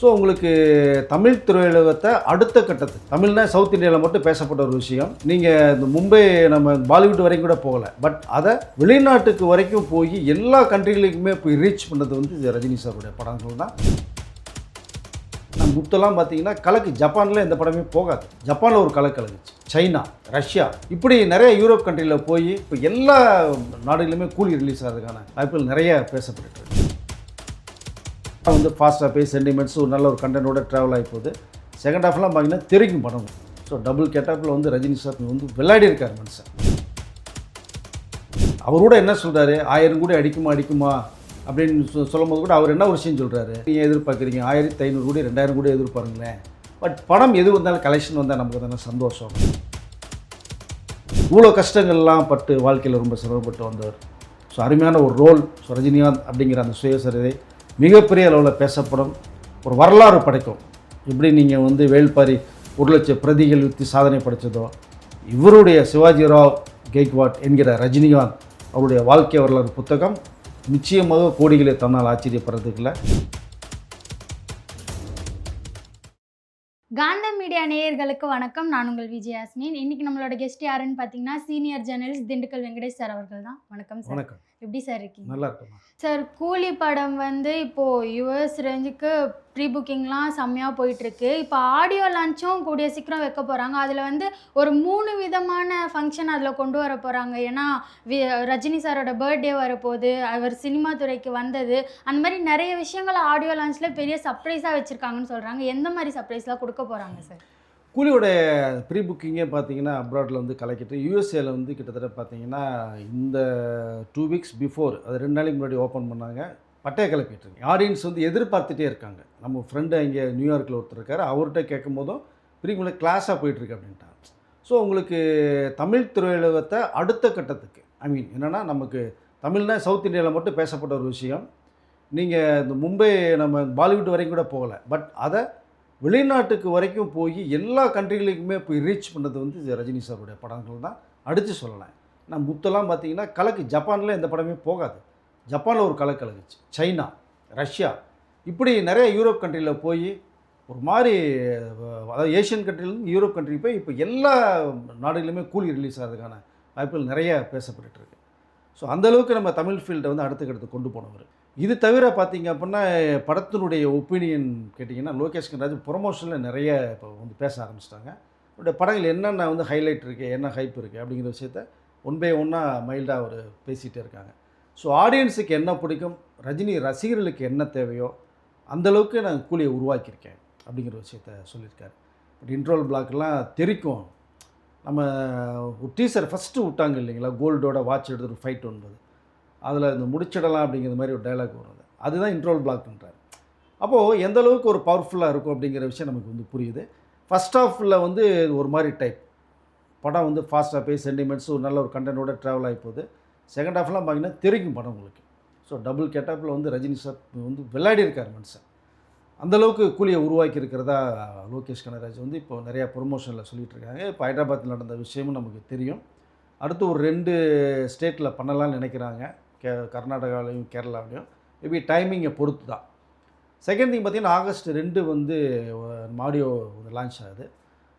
So உங்களுக்கு தமிழ் திரையுலகத்தை அடுத்த கட்டத்துக்கு தமிழ்னா சவுத் இந்தியாவில் மட்டும் பேசப்பட்ட ஒரு விஷயம். நீங்கள் இந்த மும்பை நம்ம பாலிவுட் வரைக்கும் கூட போகலை. பட் அதை வெளிநாட்டுக்கு வரைக்கும் போய் எல்லா கண்ட்ரிகளுக்குமே போய் ரீச் பண்ணது வந்து இது ரஜினி சாருடைய படங்கள் தான் முத்தெல்லாம் பார்த்தீங்கன்னா கலக்கு ஜப்பானில் எந்த படமே போகாது. ஜப்பானில் ஒரு கலை கலக்குச்சு சைனா ரஷ்யா இப்படி நிறைய யூரோப் கண்ட்ரியில் போய் இப்போ எல்லா நாடுகளுமே கூலி ரிலீஸ் ஆகிறதுக்கான வாய்ப்புகள் நிறைய பேசப்பட்டு வந்து ஃபாஸ்ட்டாக போய் சென்டிமெண்ட்ஸ் ஒரு நல்ல ஒரு கண்டனோட ட்ராவல் ஆகி போகுது. செகண்ட் ஹாஃப்லாம் பார்த்தீங்கன்னா தெரிக்கும் படம் ஸோ டபுள் கெட்டப்பில் வந்து ரஜினி சார் வந்து விளையாடி இருக்கார் மனுஷன். அவரோட என்ன சொல்கிறாரு ஆயிரம் கூட அடிக்குமா அடிக்குமா? அப்படின்னு சொல்லும்போது கூட அவர் என்ன ஒரு விஷயம் சொல்கிறாரு நீங்கள் எதிர்பார்க்குறீங்க ஆயிரத்தி ஐநூறு கூட ரெண்டாயிரம் கூட எதிர்பாருங்களேன். பட் படம் எது வந்தாலும் கலெக்ஷன் வந்தால் நமக்கு தானே சந்தோஷம். இவ்வளோ கஷ்டங்கள்லாம் பட்டு வாழ்க்கையில் ரொம்ப சிரமப்பட்டு வந்தவர். ஸோ அருமையான ஒரு ரோல் ஸோ ரஜினிகாந்த் அப்படிங்கிற அந்த சுயசரிதை மிகப்பெரிய அளவில் பேசப்படும். ஒரு வரலாறு படைக்கும். எப்படி நீங்கள் வந்து வேல்பாரி ஒரு லட்சம் பிரதிகள் விற்று சாதனை படைச்சதோ இவருடைய சிவாஜி ராவ் கெய்க்வாட் என்கிற ரஜினிகாந்த் அவருடைய வாழ்க்கை வரலாறு புத்தகம் நிச்சயமாக கோடிகளை தன்னால் ஆச்சரியப்படுறதுக்குள்ள. காந்த மீடியா நேயர்களுக்கு வணக்கம். நான் உங்கள் விஜயாஸ்மின் இன்னைக்கு நம்மளோட கெஸ்ட் யாருன்னு பார்த்தீங்கன்னா senior journalist Dindigul Venkatesh sir அவர்கள் தான். வணக்கம் சார். வணக்கம். எப்படி சார் இருக்கீங்க? நல்லா இருக்குமா சார் கூலி படம் வந்து இப்போ யுஎஸ் ரேஞ்சுக்கு ப்ரீ புக்கிங்லாம் செம்மையாக போயிட்டு இருக்கு இப்போ ஆடியோ லான்ச்சும் கூடிய சீக்கிரம் வைக்க போகிறாங்க அதில் வந்து ஒரு மூணு விதமான ஃபங்க்ஷன் அதில் கொண்டு வர போகிறாங்க ஏன்னா ரஜினி சாரோட பர்த்டே வரப்போகுது. அவர் சினிமா துறைக்கு வந்தது. அந்த மாதிரி நிறைய விஷயங்களை ஆடியோ லான்ச்சில் பெரிய சர்ப்ரைஸாக வச்சுருக்காங்கன்னு சொல்கிறாங்க எந்த மாதிரி சர்ப்ரைஸ்லாம் கொடுக்க போகிறாங்க சார்? கூலியோட ப்ரீ புக்கிங்கே பார்த்தீங்கன்னா அப்ராட்டில் வந்து கலக்கிட்டு யூஎஸ்ஏல வந்து கிட்டத்தட்ட பார்த்தீங்கன்னா இந்த டூ வீக்ஸ் பிஃபோர் அது ரெண்டு நாளைக்கு முன்னாடி ஓப்பன் பண்ணாங்க. பட்டையை கிளப்பிட்டு ஆடியன்ஸ் வந்து எதிர்பார்த்துட்டே இருக்காங்க. நம்ம ஃப்ரெண்டு இங்கே நியூயார்க்கில் ஒருத்தர் இருக்கார். அவர்கிட்ட கேட்கும் போதும் ப்ரீ கிளாஸாக போயிட்டுருக்கு அப்படின்ட்டார் ஸோ உங்களுக்கு தமிழ் திரையுலகத்தை அடுத்த கட்டத்துக்கு ஐ மீன் என்னென்னா நமக்கு தமிழ்னா சவுத் இந்தியாவில் மட்டும் பேசப்பட்ட ஒரு விஷயம். நீங்கள் இந்த மும்பை நம்ம பாலிவுட் வரைக்கும் கூட போகலை. பட் அதை வெளிநாட்டுக்கு வரைக்கும் போய் எல்லா கண்ட்ரிகளுக்குமே போய் ரீச் பண்ணது வந்து ரஜினி சாருடைய படங்கள் தான் அடித்து சொல்லலாம். நான் முத்தெல்லாம் பார்த்தீங்கன்னா கலக்கு. ஜப்பானில் எந்த படமே போகாது. ஜப்பானில் ஒரு கலக்கு கலக்குச்சு. China Russia. இப்படி நிறைய யூரோப் கண்ட்ரியில் போய் ஒரு மாதிரி அதாவது ஏஷியன் கண்ட்ரிலேருந்து யூரோப் கண்ட்ரி போய் இப்போ எல்லா நாடுகளிலுமே கூலி ரிலீஸ் ஆகிறதுக்கான வாய்ப்புகள் நிறைய பேசப்பட்டுருக்கு ஸோ அந்தளவுக்கு நம்ம தமிழ் ஃபீல்டை வந்து அடுத்துக்கடுத்து கொண்டு போனவர். இது தவிர பார்த்தீங்க அப்படின்னா படத்தினுடைய ஒப்பீனியன் கேட்டிங்கன்னா லோகேஷ் கனராஜ் ப்ரொமோஷனில் நிறைய இப்போ வந்து பேச ஆரம்பிச்சிட்டாங்க. அவருடைய படங்கள் என்னென்ன வந்து ஹைலைட் இருக்குது என்ன ஹைப் இருக்குது அப்படிங்கிற விஷயத்த ஒன் பை ஒன்னாக மைல்டாக அவர் பேசிகிட்டே இருக்காங்க. ஸோ ஆடியன்ஸுக்கு என்ன பிடிக்கும்? ரஜினி ரசிகர்களுக்கு என்ன தேவையோ அந்தளவுக்கு நான் கூலியை உருவாக்கியிருக்கேன் அப்படிங்கிற விஷயத்த சொல்லியிருக்காரு. பட் இன்ட்ரோல் பிளாக்லாம் தெரிக்கும். நம்ம ஒரு டீசர் ஃபஸ்ட்டு விட்டாங்க இல்லைங்களா? கோல்டோட வாட்ச் எடுத்துகிட்டு ஃபைட் ஒன்பது. அதில் இந்த முடிச்சிடலாம் அப்படிங்கிற மாதிரி ஒரு டைலாக் வருது அதுதான் இன்ட்ரோல் பிளாக்ன்றார் அப்போது எந்த அளவுக்கு ஒரு பவர்ஃபுல்லாக இருக்கும் அப்படிங்கிற விஷயம் நமக்கு வந்து புரியுது. ஃபஸ்ட் ஆஃபில் வந்து ஒரு மாதிரி டைப் படம் வந்து ஃபாஸ்ட்டாக போய் சென்டிமெண்ட்ஸ் ஒரு நல்ல ஒரு கண்டென்ட்டோட ட்ராவல் ஆகி போகுது. செகண்ட் ஹாஃப்லாம் பார்த்தீங்கன்னா தெரிக்கும் படம் உங்களுக்கு. ஸோ டபுள் கெட்டப்பில் வந்து ரஜினி சார் வந்து விளையாடிருக்கார் மனுஷன். அந்தளவுக்கு கூலியை உருவாக்கி இருக்கிறதா லோகேஷ் கனராஜ் வந்து இப்போ நிறையா ப்ரொமோஷனில் சொல்லிகிட்டு இருக்காங்க. இப்போ ஹைதராபாத்தில் நடந்த விஷயமும் நமக்கு தெரியும். அடுத்து ஒரு ரெண்டு ஸ்டேட்டில் பண்ணலாம்னு நினைக்கிறாங்க. கே கர்நாடகாவிலையும் கேரளாவிலையும் மேபி டைமிங்கை பொறுத்து தான் செகண்ட் திங் பார்த்தீங்கன்னா ஆகஸ்ட் ரெண்டு வந்து மாடியோ லான்ச் ஆகுது.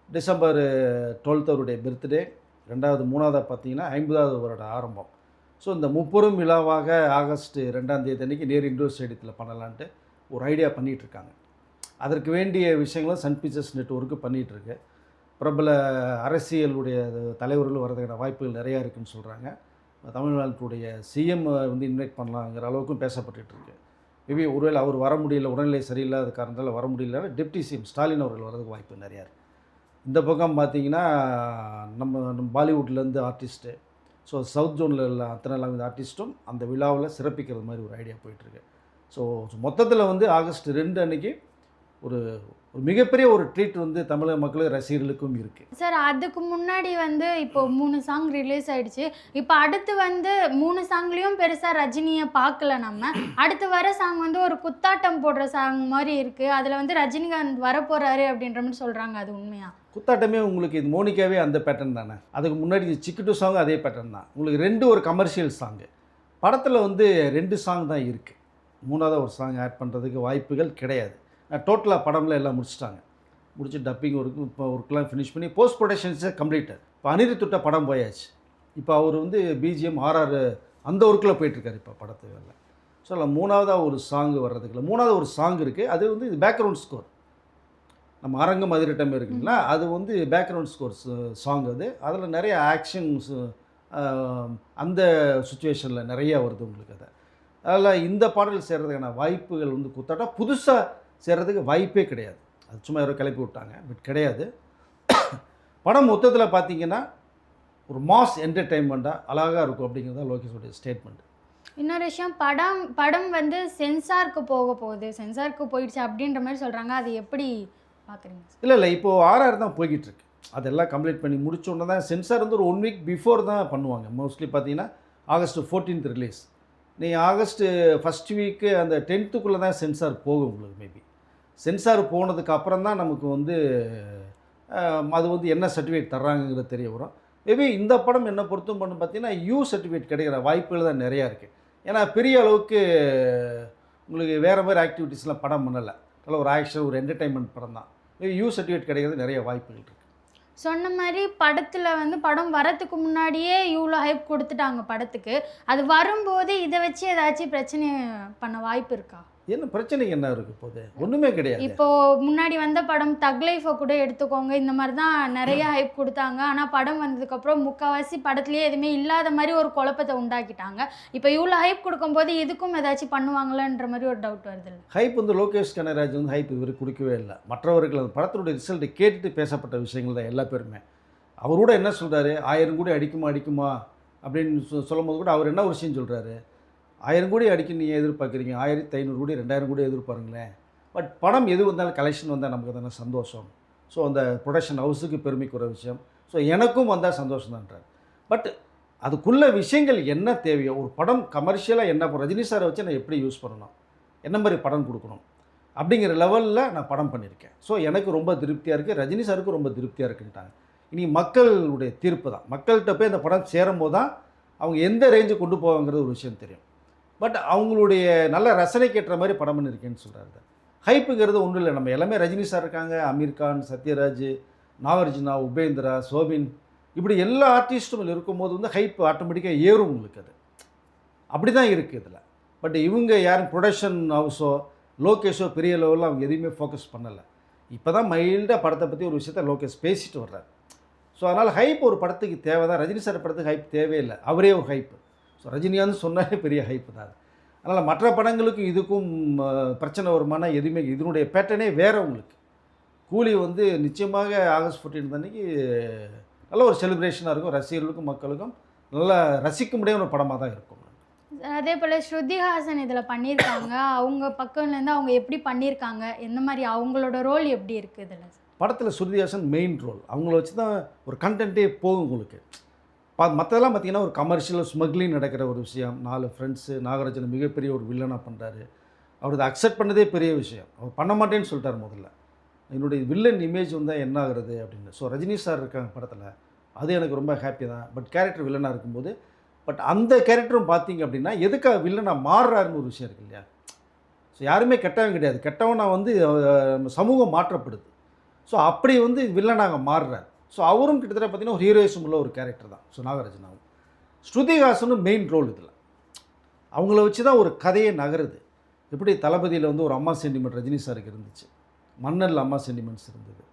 டிசம்பர் டுவெல்த் அவருடைய பர்த்டே ரெண்டாவது மூணாவது பார்த்தீங்கன்னா ஐம்பதாவது வருட ஆரம்பம். ஸோ இந்த முப்பெரும் விழாவாக ஆகஸ்ட் ரெண்டாம் தேதி அன்றைக்கி நேர் இண்டோர் ஸ்டேடியத்தில் பண்ணலான்ட்டு ஒரு ஐடியா பண்ணிகிட்ருக்காங்க அதற்கு வேண்டிய விஷயங்களும் சன் பிக்சர்ஸ் நெட்ஒர்க்கு பண்ணிகிட்ருக்கு பிரபல அரசியலுடைய தலைவர்கள் வரதுக்கான வாய்ப்புகள் நிறையா இருக்குதுன்னு சொல்கிறாங்க தமிழ்நாட்டுடைய சிஎம் வந்து இன்வைட் பண்ணலாங்கிற அளவுக்கும் பேசப்பட்டுருக்கு மேபி ஒருவேளை அவர் வர முடியல உடல்நிலை சரியில்லாத காரணத்தால் வர முடியலன்னா டெப்டி சிஎம் ஸ்டாலின் அவர்கள் வரதுக்கு வாய்ப்பு நிறையா இருக்குது இந்த பக்கம் பார்த்தீங்கன்னா நம்ம நம்ம பாலிவுட்லேருந்து ஆர்டிஸ்ட்டு. ஸோ சவுத் ஜோனில் உள்ள அத்தனை லாங்குவேஜ் ஆர்டிஸ்ட்டும் அந்த விழாவில் சிறப்பிக்கிறது மாதிரி ஒரு ஐடியா போயிட்டுருக்கு. ஸோ மொத்தத்தில் வந்து ஆகஸ்ட் ரெண்டு அன்னைக்கு ஒரு ஒரு மிகப்பெரிய ஒரு ட்ரீட் வந்து தமிழக மக்களுக்கு ரசிகர்களுக்கும் இருக்குது சார் அதுக்கு முன்னாடி வந்து இப்போ மூணு சாங் ரிலீஸ் ஆயிடுச்சு. இப்போ அடுத்து வந்து மூணு சாங்லேயும் பெருசாக ரஜினியை பார்க்கல நம்ம. அடுத்து வர சாங் வந்து ஒரு குத்தாட்டம் போடுற சாங் மாதிரி இருக்குது அதில் வந்து ரஜினிகாந்த் வரப்போகிறாரு அப்படின்ற மாதிரி சொல்கிறாங்க அது உண்மையாக குத்தாட்டமே உங்களுக்கு இது மோனிகாவே அந்த பேட்டர்ன் தானே? அதுக்கு முன்னாடி சிக்கிட்டு சாங் அதே பேட்டர்ன் தான். உங்களுக்கு ரெண்டு ஒரு கமர்ஷியல் சாங்கு படத்தில் வந்து ரெண்டு சாங் தான் இருக்குது மூணாவது ஒரு சாங் ஆட் பண்ணுறதுக்கு வாய்ப்புகள் கிடையாது. டோட்டலாக படம்ல எல்லாம் முடிச்சுட்டாங்க. முடிச்சு டப்பிங் ஒர்க்கு இப்போ ஒர்க்லாம் ஃபினிஷ் பண்ணி போஸ்ட் ப்ரொடக்ஷன்ஸே கம்ப்ளீட்டட் இப்போ அனிருத்துட்ட படம் போயாச்சு. இப்போ அவர் வந்து பிஜிஎம் ஆர்ஆர் அந்த ஒர்க்கில் போயிட்டுருக்காரு இப்போ படத்துகளில் ஸோ அதில் மூணாவதாக ஒரு சாங் வர்றதுக்குள்ள மூணாவது ஒரு சாங் இருக்குது அது வந்து இது பேக்ரவுண்ட் ஸ்கோர் நம்ம அரங்கம் அதிரட்டம் இருக்குங்களா? அது வந்து பேக்ரவுண்ட் ஸ்கோர் சாங் அது. அதில் நிறைய ஆக்ஷன்ஸ் அந்த சுச்சுவேஷனில் நிறைய வருது உங்களுக்கு அது. அதில் இந்த பாடல் சேர்றதுக்கான வாய்ப்புகள் வந்து குத்தாட்டா புதுசாக சேர்றதுக்கு வாய்ப்பே கிடையாது. அது சும்மா யாரோ கிளப்பி விட்டாங்க பட் கிடையாது. படம் மொத்தத்தில் பார்த்தீங்கன்னா ஒரு மாஸ் என்டர்டெயின்மெண்ட்டாக அழகாக இருக்கும் அப்படிங்கிறது தான் லோகேஷோடைய ஸ்டேட்மெண்ட் இன்னொரு விஷயம் படம் படம் வந்து சென்சாருக்கு போக போகுது. சென்சாருக்கு போயிடுச்சு அப்படின்ற மாதிரி சொல்கிறாங்க அது எப்படி பார்க்குறீங்க இல்லை இல்லை இப்போது ஆர்ஆர் தான் போய்கிட்டு இருக்கு அதெல்லாம் கம்ப்ளீட் பண்ணி முடிச்ச தான் சென்சார் வந்து ஒரு ஒன் வீக் பிஃபோர் தான் பண்ணுவாங்க. மோஸ்ட்லி பார்த்தீங்கன்னா ஆகஸ்ட் ஃபோர்டீன்த் ரிலீஸ் நீ ஆகஸ்ட்டு ஃபஸ்ட் வீக்கு அந்த டென்த்துக்குள்ளே தான் சென்சார் போகும் உங்களுக்கு மேபி சென்சார் போனதுக்கு அப்புறம் தான் நமக்கு வந்து அது வந்து என்ன சர்டிஃபிகேட் தர்றாங்கங்கிறது தெரிய வரும். மேபி இந்த படம் என்ன பொறுத்தும் பண்ணு பார்த்தீங்கன்னா யூ சர்டிஃபிகேட் கிடைக்கிற வாய்ப்புகள் தான் நிறையா இருக்குது ஏன்னா பெரிய அளவுக்கு உங்களுக்கு வேறு மாதிரி ஆக்டிவிட்டீஸ்லாம் படம் பண்ணலை. நல்ல ஒரு ஆக்ஷன் ஒரு என்டர்டைன்மெண்ட் படம் தான். யூ சர்டிஃபிகேட் கிடைக்கிறது நிறைய வாய்ப்புகள் இருக்குது சொன்ன மாதிரி படத்தில் வந்து படம் வரத்துக்கு முன்னாடியே இவ்வளோ ஹைப் கொடுத்துட்டாங்க படத்துக்கு. அது வரும்போது இதை வச்சு ஏதாச்சும் பிரச்சனை பண்ண வாய்ப்பு இருக்கா? என்ன பிரச்சனைக்கு என்ன இருக்கு போகுது ஒன்றுமே கிடையாது. இப்போ முன்னாடி வந்த படம் தக் லைஃபை கூட எடுத்துக்கோங்க. இந்த மாதிரி தான் நிறைய ஹைப் கொடுத்தாங்க. ஆனால் படம் வந்ததுக்கப்புறம் முக்கால்வாசி படத்துலேயே எதுவுமே இல்லாத மாதிரி ஒரு குழப்பத்தை உண்டாக்கிட்டாங்க. இப்போ இவ்வளோ ஹைப் கொடுக்கும்போது இதுக்கும் ஏதாச்சும் பண்ணுவாங்களான்ற மாதிரி ஒரு டவுட் வருது ஹைப் வந்து லோகேஷ் கனகராஜ் வந்து ஹைப் இதுவரை கொடுக்கவே இல்லை. மற்றவர்கள் அந்த படத்தினுடைய ரிசல்ட்டை கேட்டுட்டு பேசப்பட்ட விஷயங்கள் தான் எல்லா பேருமே. அவர் கூட என்ன சொல்கிறாரு ஆயிரம் கோடி அடிக்குமா அடிக்குமா அப்படின்னு சொல்லும்போது கூட அவர் என்ன ஒரு விஷயம் சொல்கிறாரு ஆயிரம் கோடி அடிக்க நீங்கள் எதிர்பார்க்குறீங்க? ஆயிரத்தி ஐநூறு கோடி ரெண்டாயிரம் கோடி எதிர்பாருங்களேன். பட் படம் எது வந்தாலும் கலெக்ஷன் வந்தால் நமக்கு தானே சந்தோஷம். ஸோ அந்த ப்ரொடக்ஷன் ஹவுஸுக்கு பெருமைக்குற விஷயம். ஸோ எனக்கும் வந்தால் சந்தோஷம் தான்றார் பட் அதுக்குள்ள விஷயங்கள் என்ன தேவையோ ஒரு படம் கமர்ஷியலாக என்ன ரஜினி சாரை வச்சு நான் எப்படி யூஸ் பண்ணணும்? என்ன மாதிரி படம் கொடுக்கணும்? அப்படிங்கிற லெவலில் நான் படம் பண்ணியிருக்கேன். ஸோ எனக்கு ரொம்ப திருப்தியாக இருக்குது ரஜினி சாருக்கும் ரொம்ப திருப்தியாக இருக்குன்ட்டாங்க. இனி மக்களுடைய தீர்ப்பு தான். மக்கள்கிட்ட போய் அந்த படம் சேரும்போது தான் அவங்க எந்த ரேஞ்சு கொண்டு போவாங்கிறது ஒரு விஷயம் தெரியும். பட் அவங்களுடைய நல்ல ரசனை ஏற்ற மாதிரி படம் பண்ணியிருக்கேன்னு சொல்கிறாரு ஹைப்புங்கிறது ஒன்றும் இல்லை. நம்ம எல்லாமே ரஜினி சார் இருக்காங்க. அமீர் கான் சத்யராஜ் நாகார்ஜுனா உபேந்திரா சோபின் இப்படி எல்லா ஆர்டிஸ்ட்டும் இருக்கும்போது வந்து ஹைப் ஆட்டோமேட்டிக்காக ஏறும் உங்களுக்கு அது. அப்படி தான் இருக்குது இதில். பட் இவங்க யாரும் ப்ரொடக்ஷன் ஹவுஸோ லோகேஷோ பெரிய லெவலில் அவங்க எதுவுமே ஃபோக்கஸ் பண்ணலை. இப்போ தான் மைல்டாக படத்தை பற்றி ஒரு விஷயத்த லோகேஷ் பேசிட்டு வர்றாரு. ஸோ அதனால் ஹைப் ஒரு படத்துக்கு தேவை தான் ரஜினி சார் படத்துக்கு ஹைப் தேவையில்லை. அவரே ஒரு ஹைப்பு ஸோ ரஜினிகாந்த் சொன்னாலே பெரிய ஹைப் தான் அது. அதனால் மற்ற படங்களுக்கும் இதுக்கும் பிரச்சனை வருமானா எதுவுமே இதனுடைய பேட்டர்னே வேறு உங்களுக்கு. கூலி வந்து நிச்சயமாக ஆகஸ்ட் 14 அன்னைக்கு நல்ல ஒரு செலிப்ரேஷனாக இருக்கும். ரசிகர்களுக்கும் மக்களுக்கும் நல்லா ரசிக்க முடியாத ஒரு படமாக தான் இருக்கும். அதே போல் ஸ்ருதிஹாசன் இதில் பண்ணியிருக்காங்க. அவங்க பக்கம்லேருந்து அவங்க எப்படி பண்ணியிருக்காங்க? எந்த மாதிரி அவங்களோட ரோல் எப்படி இருக்குது இதில்? படத்தில் ஸ்ருதிஹாசன் மெயின் ரோல் அவங்கள வச்சு தான் ஒரு கண்டென்ட்டே போகும் உங்களுக்கு. மற்றதெல்லாம் பார்த்தீங்கன்னா ஒரு கமர்ஷியல் ஸ்மக்லிங் நடக்கிற ஒரு விஷயம். நாலு ஃப்ரெண்ட்ஸு நாகராஜன் மிகப்பெரிய ஒரு வில்லனாக பண்ணுறாரு அவர் அதை அக்செப்ட் பண்ணதே பெரிய விஷயம். அவர் பண்ண மாட்டேன்னு சொல்லிட்டார் முதல்ல. என்னுடைய வில்லன் இமேஜ் வந்தால் என்ன ஆகுறது அப்படின்னு. ஸோ ரஜினி சார் இருக்காங்க படத்தில். அது எனக்கு ரொம்ப ஹாப்பி தான். பட் கேரக்டர் வில்லனாக இருக்கும்போது பட் அந்த கேரக்டரும் பார்த்தீங்க அப்படின்னா எதுக்காக வில்லனாக மாறுறாருன்னு ஒரு விஷயம் இருக்கு இல்லையா? ஸோ யாருமே கெட்டவன் கிடையாது. கெட்டவனாக வந்து நம்ம சமூகம் மாற்றப்படுது. ஸோ அப்படி வந்து வில்லனாக மாறுறார். ஸோ அவரும் கிட்டத்தட்ட பார்த்திங்கன்னா ஒரு ஹீரோயிசம் உள்ள ஒரு கேரக்டர் தான். ஸோ நாகராஜனாவும். ஸ்ருதிஹாசனும் மெயின் ரோல் இதில். அவங்கள வச்சு தான் ஒரு கதையே நகருது. எப்படி தளபதியில் வந்து ஒரு அம்மா சென்டிமெண்ட் ரஜினி சாருக்கு இருந்துச்சு. மன்னரில் அம்மா சென்டிமெண்ட்ஸ் இருந்தது.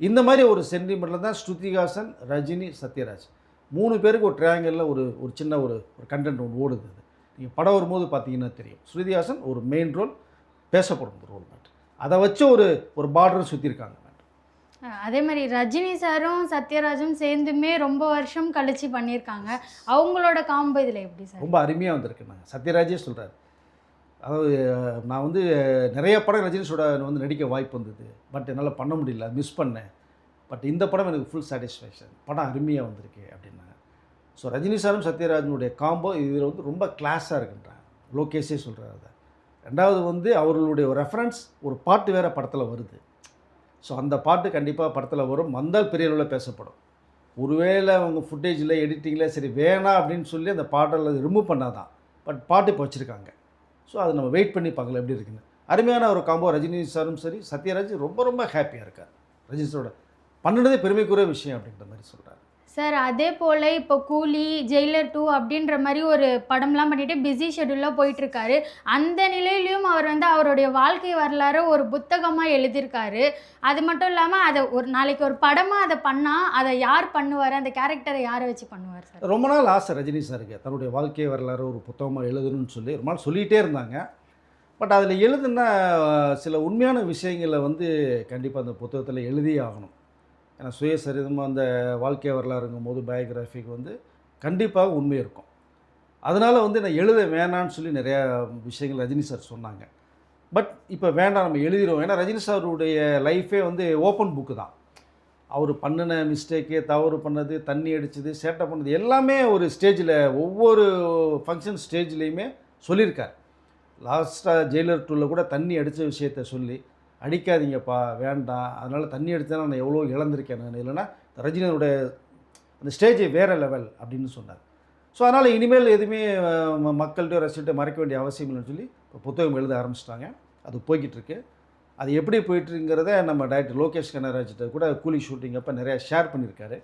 இந்த மாதிரி ஒரு சென்டிமெண்ட்டில் தான் ஸ்ருதிஹாசன் ரஜினி சத்யராஜ் மூணு பேருக்கு ஒரு ட்ரையாங்கலில் ஒரு ஒரு சின்ன ஒரு ஒரு கண்டென்ட் ஒன்று ஓடுது அது. நீங்கள் படம் வரும்போது பார்த்தீங்கன்னா தெரியும். ஸ்ருதிஹாசன் ஒரு மெயின் ரோல் பேசப்படும் ரோல் மேட் அதை வச்சு ஒரு ஒரு பார்டர் சுற்றிருக்காங்க அதே மாதிரி ரஜினி சாரும் சத்யராஜும் சேர்ந்துமே ரொம்ப வருஷம் கழிச்சு பண்ணியிருக்காங்க. அவங்களோட காம்போ இதில் எப்படி சார்? ரொம்ப அருமையாக வந்திருக்கு. நாங்கள் சத்யராஜே சொல்கிறார் அதாவது நான் வந்து நிறைய படம் ரஜினிஸோட வந்து நடிக்க வாய்ப்பு வந்தது. பட் என்னால் பண்ண முடியல. மிஸ் பண்ணேன். பட் இந்த படம் எனக்கு ஃபுல் சாட்டிஸ்ஃபேக்ஷன் படம் அருமையாக வந்திருக்கு அப்படின்னாங்க ஸோ ரஜினி சாரும் சத்யராஜனுடைய காம்போ இதில் வந்து ரொம்ப கிளாஸாக இருக்குன்றாங்க லோகேஷே சொல்கிறார் அதை. ரெண்டாவது வந்து அவர்களுடைய ரெஃபரன்ஸ் ஒரு பாட்டு வேறு படத்தில் வருது. ஸோ அந்த பாட்டு கண்டிப்பாக படத்தில் வரும். வந்தால் பெரிய அளவில் பேசப்படும். ஒருவேளை அவங்க ஃபுட்டேஜில் எடிட்டிங்கில் சரி வேணாம் அப்படின்னு சொல்லி அந்த பாட்டில் ரிமூவ் பண்ணாதான். பட் பாட்டு இப்போ வச்சுருக்காங்க. ஸோ அதை நம்ம வெயிட் பண்ணி பார்க்கலாம் எப்படி இருக்குன்னு. அருமையான ஒரு காம்போ ரஜினி சாரும் சரி சத்யராஜ் ரொம்ப ரொம்ப ஹாப்பியாக இருக்கார். ரஜினி சாரோட பண்ணினதே பெருமைக்குரிய விஷயம் அப்படின்ற மாதிரி சொல்கிறார் சார் அதே போல் இப்போ கூலி ஜெயிலர் டூ அப்படின்ற மாதிரி ஒரு படம்லாம் பண்ணிட்டு பிஸி ஷெடியூலில் போயிட்டுருக்காரு. அந்த நிலையிலையும் அவர் வந்து அவருடைய வாழ்க்கை வரலாறு ஒரு புத்தகமாக எழுதியிருக்காரு. அது மட்டும் இல்லாமல் அதை ஒரு நாளைக்கு ஒரு படமாக அதை பண்ணால் அதை யார் பண்ணுவார்? அந்த கேரக்டரை யாரை வச்சு பண்ணுவார் சார்? ரொம்ப நாள் ஆசை ரஜினி சாருக்கு. தன்னுடைய வாழ்க்கை வரலாறு ஒரு புத்தகமாக எழுதணும்னு சொல்லி ரொம்ப நாள் சொல்லிகிட்டே இருந்தாங்க. பட் அதில் எழுதுன சில உண்மையான விஷயங்களை வந்து கண்டிப்பாக அந்த புத்தகத்தில் எழுதியே ஆகணும். ஏன்னா சுயசரிதமாக அந்த வாழ்க்கை வரலாறுங்கும் போது பயோகிராஃபிக்கு வந்து கண்டிப்பாக உண்மை இருக்கும். அதனால் வந்து நான் எழுத வேணான்னு சொல்லி நிறையா விஷயங்கள் ரஜினி சார் சொன்னாங்க. பட் இப்போ வேண்டாம் நம்ம எழுதிடுவோம் ஏன்னா ரஜினி சாருடைய லைஃபே வந்து ஓப்பன் புக்கு தான். அவர் பண்ணின மிஸ்டேக்கு தவறு பண்ணது தண்ணி அடிச்சது சேட்டை பண்ணது எல்லாமே ஒரு ஸ்டேஜில் ஒவ்வொரு ஃபங்க்ஷன் ஸ்டேஜ்லேயுமே சொல்லியிருக்கார். லாஸ்ட்டாக ஜெயிலர் டூவில் கூட தண்ணி அடித்த விஷயத்த சொல்லி அடிக்காதீங்கப்பா வேண்டாம் அதனால் தண்ணி அடித்தா நான் எவ்வளோ இழந்திருக்கேன் நான். இல்லைன்னா ரஜினியனுடைய அந்த ஸ்டேஜ் வேறு லெவல் அப்படின்னு சொன்னார். ஸோ அதனால் இனிமேல் எதுவுமே ம- மக்கள்கிட்ட ரசிகிட்ட மறைக்க வேண்டிய அவசியம் இல்லைன்னு சொல்லி இப்போ புத்தகம் எழுத ஆரம்பிச்சிட்டாங்க. அது போய்கிட்டுருக்கு. அது எப்படி போயிட்டுருங்கிறத நம்ம டைரக்டர் லோகேஷ் கனராஜிட்ட கூட கூலி ஷூட்டிங் அப்போ நிறையா ஷேர் பண்ணியிருக்காரு.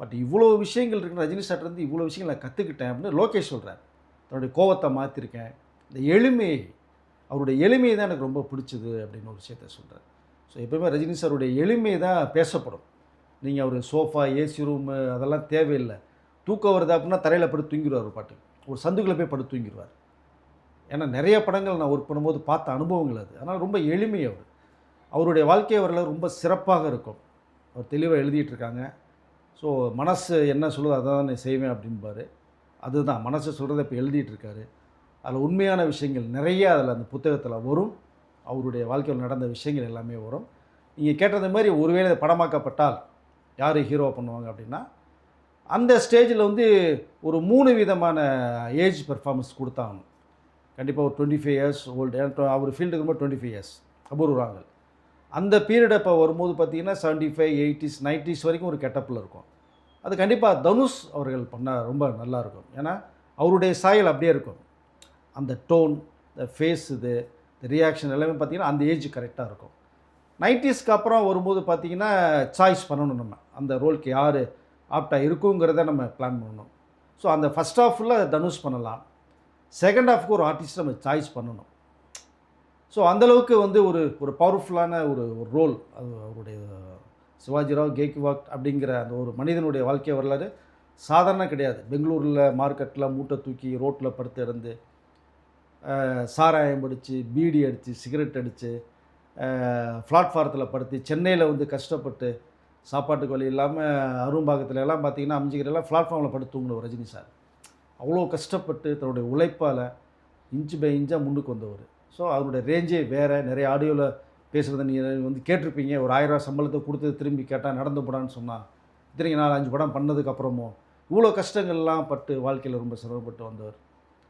பட் இவ்வளோ விஷயங்கள் இருக்குன்னு ரஜினி சார்ட்டேருந்து இவ்வளோ விஷயங்கள் நான் கற்றுக்கிட்டேன் அப்படின்னு லோகேஷ் சொல்கிறார் தன்னுடைய கோவத்தை மாற்றிருக்கேன் இந்த எளிமை அவருடைய எளிமை தான் எனக்கு ரொம்ப பிடிச்சது அப்படின்னு ஒரு விஷயத்த சொல்கிறார் ஸோ எப்போயுமே ரஜினி சாருடைய எளிமை தான் பேசப்படும். நீங்கள் அவர் சோஃபா ஏசி ரூமு அதெல்லாம் தேவையில்லை. தூக்கம் வருது அப்படின்னா தரையில் படுத்து தூங்கிடுவார் ஒரு பாட்டு. ஒரு சந்துக்குள்ளே போய் படுத்து தூங்கிடுவார். ஏன்னா நிறைய படங்கள் நான் ஒர்க் பண்ணும்போது பார்த்த அனுபவங்கள் அது. அதனால் ரொம்ப எளிமை அவர். அவருடைய வாழ்க்கை வரலாறு ரொம்ப சிறப்பாக இருக்கும். அவர் தெளிவாக எழுதிட்டுருக்காங்க ஸோ மனசு என்ன சொல்லுதோ அதை தான் நான் செய்வேன் அப்படின்பாரு அதுதான். மனசு சொல்கிறத இப்போ எழுதிட்டுருக்காரு அதில் உண்மையான விஷயங்கள் நிறைய அதில் அந்த புத்தகத்தில் வரும். அவருடைய வாழ்க்கையில் நடந்த விஷயங்கள் எல்லாமே வரும். நீங்கள் கேட்டது மாதிரி ஒருவேளை இது படமாக்கப்பட்டால் யார் ஹீரோ பண்ணுவாங்க அப்படின்னா அந்த ஸ்டேஜில் வந்து ஒரு மூணு விதமான ஏஜ் பெர்ஃபார்மன்ஸ் கொடுத்தாங்க கண்டிப்பாக ஒரு டுவெண்ட்டி ஃபைவ் இயர்ஸ் ஓல்டு அவர் ஃபீல்டுக்கு ரொம்ப டுவெண்ட்டி ஃபைவ் இயர்ஸ் அபூர்வராங்கள் அந்த பீரியட் இப்போ வரும்போது பார்த்தீங்கன்னா செவன்ட்டி ஃபைவ் எயிட்டிஸ் நைன்டிஸ் வரைக்கும் ஒரு கெட்டப்பில் இருக்கும். அது கண்டிப்பாக தனுஷ் அவர்கள் பண்ணால் ரொம்ப நல்லா இருக்கும். ஏன்னா அவருடைய சாயல் அப்படியே இருக்கும். அந்த டோன் இந்த ஃபேஸ் இது ரியாக்ஷன் எல்லாமே பார்த்தீங்கன்னா அந்த ஏஜ் கரெக்டாக இருக்கும். நைன்டிஸ்க்கு அப்புறம் வரும்போது பார்த்தீங்கன்னா சாய்ஸ் பண்ணணும் நம்ம. அந்த ரோலுக்கு யார் ஆப்டாக இருக்குங்கிறத நம்ம பிளான் பண்ணணும். ஸோ அந்த ஃபஸ்ட் ஹாஃபில் ஃபுல்லாக தனுஷ் பண்ணலாம். செகண்ட் ஹாஃப்க்கு ஒரு ஆர்டிஸ்ட் நம்ம சாய்ஸ் பண்ணணும். ஸோ அந்தளவுக்கு வந்து ஒரு ஒரு பவர்ஃபுல்லான ஒரு ஒரு ரோல் அது அவருடைய சிவாஜிராவ் கேக்வாக் அப்படிங்கிற அந்த ஒரு மனிதனுடைய வாழ்க்கை வரலாறு சாதாரண கிடையாது. பெங்களூரில் மார்க்கெட்டில் மூட்டை தூக்கி ரோட்டில் படுத்து இருந்து சாராயம் பிடிச்சி பீடி அடித்து சிகரெட் அடித்து பிளாட்ஃபாரத்தில் படுத்து சென்னையில் வந்து கஷ்டப்பட்டு சாப்பாட்டுக்கு வழி இல்லாமல் அரும்பாக்கத்துல எல்லாம் பார்த்திங்கன்னா அம்ஜிக்கிறெல்லாம் பிளாட்ஃபார்மில் படுத்து தூங்கின ரஜினி சார். அவ்வளோ கஷ்டப்பட்டு தன்னுடைய உழைப்பால் இன்ச்சு பை இன்ச்சாக முன்னுக்கு வந்தவர். ஸோ அவருடைய ரேஞ்சே வேறு. நிறைய ஆடியோவில் பேசுகிறத நீங்கள் வந்து கேட்டிருப்பீங்க. ஒரு ஆயிரரூவா சம்பளத்தை கொடுத்து திரும்பி கேட்டால் நடந்து போடான்னு சொன்னால் இத்தனைக்கு நாலு அஞ்சு படம் பண்ணதுக்கப்புறமும் இவ்வளோ கஷ்டங்கள்லாம் பட்டு வாழ்க்கையில் ரொம்ப சிரமப்பட்டு வந்தவர்.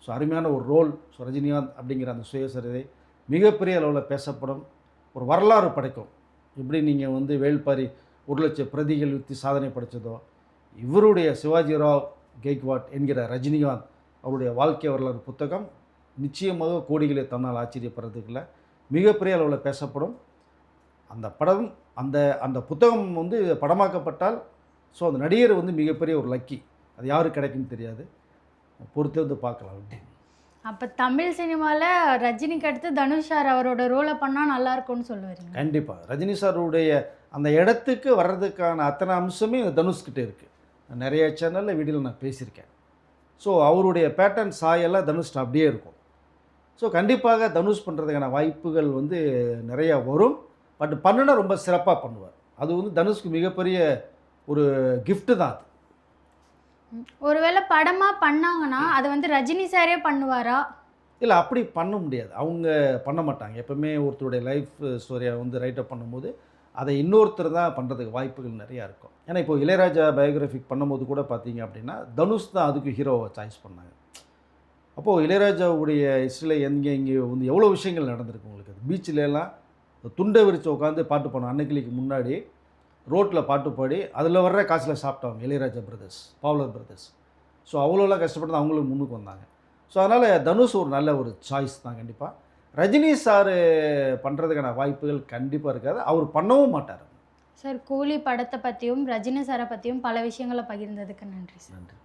ஸோ அருமையான ஒரு ரோல் ஸோ ரஜினிகாந்த் அப்படிங்கிற அந்த சுயசரிதை மிகப்பெரிய அளவில் பேசப்படும். ஒரு வரலாறு படைக்கும். எப்படி நீங்கள் வந்து வேள்பாரி ஒரு லட்சம் பிரதிகள் யுத்தி சாதனை படைச்சதோ இவருடைய சிவாஜி ராவ் கெய்க்வாட் என்கிற ரஜினிகாந்த் அவருடைய வாழ்க்கை வரலாறு புத்தகம் நிச்சயமாக கோடிகளை தன்னால் ஆச்சரியப்படுறதுக்குள்ள மிகப்பெரிய அளவில் பேசப்படும். அந்த படம் அந்த அந்த புத்தகம் வந்து படமாக்கப்பட்டால் ஸோ அந்த நடிகர் வந்து மிகப்பெரிய ஒரு லக்கி அது யாருக்கு கிடைக்குன்னு தெரியாது. பொறுத்து வந்து பார்க்கலாம். அப்படி அப்போ தமிழ் சினிமாவில் ரஜினிக்கு அடுத்து தனுஷ் சார் அவரோட ரோலை பண்ணால் நல்லா இருக்கும்னு சொல்லுவீங்க. கண்டிப்பாக ரஜினி சாருடைய அந்த இடத்துக்கு வர்றதுக்கான அத்தனை அம்சமே தனுஷ்கிட்ட இருக்குது நிறைய சேனலில் வீடியோவில் நான் பேசியிருக்கேன். ஸோ அவருடைய பேட்டர்ன் சாயெல்லாம் தனுஷ்ட அப்படியே இருக்கும். ஸோ கண்டிப்பாக தனுஷ் பண்ணுறதுக்கான வாய்ப்புகள் வந்து நிறையா வரும். பட் பண்ணுனா ரொம்ப சிறப்பாக பண்ணுவார். அது வந்து தனுஷ்க்கு மிகப்பெரிய ஒரு gift தான் அது. ஒருவேளை படமாக பண்ணாங்கன்னா அதை வந்து ரஜினி சாரே பண்ணுவாரா? இல்லை அப்படி பண்ண முடியாது. அவங்க பண்ண மாட்டாங்க. எப்பவுமே ஒருத்தருடைய லைஃப் ஸ்டோரியை வந்து ரைட்டப் பண்ணும்போது அதை இன்னொருத்தர் தான் பண்ணுறதுக்கு வாய்ப்புகள் நிறையா இருக்கும். ஏன்னா இப்போ இளையராஜா பயோகிராஃபிக் பண்ணும்போது கூட பார்த்தீங்க அப்படின்னா தனுஷ் தான் அதுக்கு ஹீரோவை சாய்ஸ் பண்ணாங்க. அப்போது இளையராஜாவுடைய ஹிஸ்ட்ரியில் எங்கே இங்கே வந்து எவ்வளோ விஷயங்கள் நடந்திருக்கு உங்களுக்கு? அது துண்டை விரித்து உட்காந்து பாட்டு பண்ணோம் அன்னைக்கிளிக்கு முன்னாடி ரோட்டில் பாட்டு பாடி அதில் வர்ற காசில் சாப்பிட்டவங்க Ilaiyaraaja brothers Pavalar brothers so அவ்வளோலாம் கஷ்டப்பட்டு அவங்களும் முன்னுக்கு வந்தாங்க. ஸோ அதனால் தனுஷ் ஒரு நல்ல ஒரு சாய்ஸ் தான் கண்டிப்பாக ரஜினி சார் பண்ணுறதுக்கான வாய்ப்புகள் கண்டிப்பாக இருக்காது. அவர் பண்ணவும் மாட்டார். சார் கூலி படத்தை பற்றியும் ரஜினி சாரை பற்றியும் பல விஷயங்களை பகிர்ந்ததுக்கு நன்றி சார். நன்றி.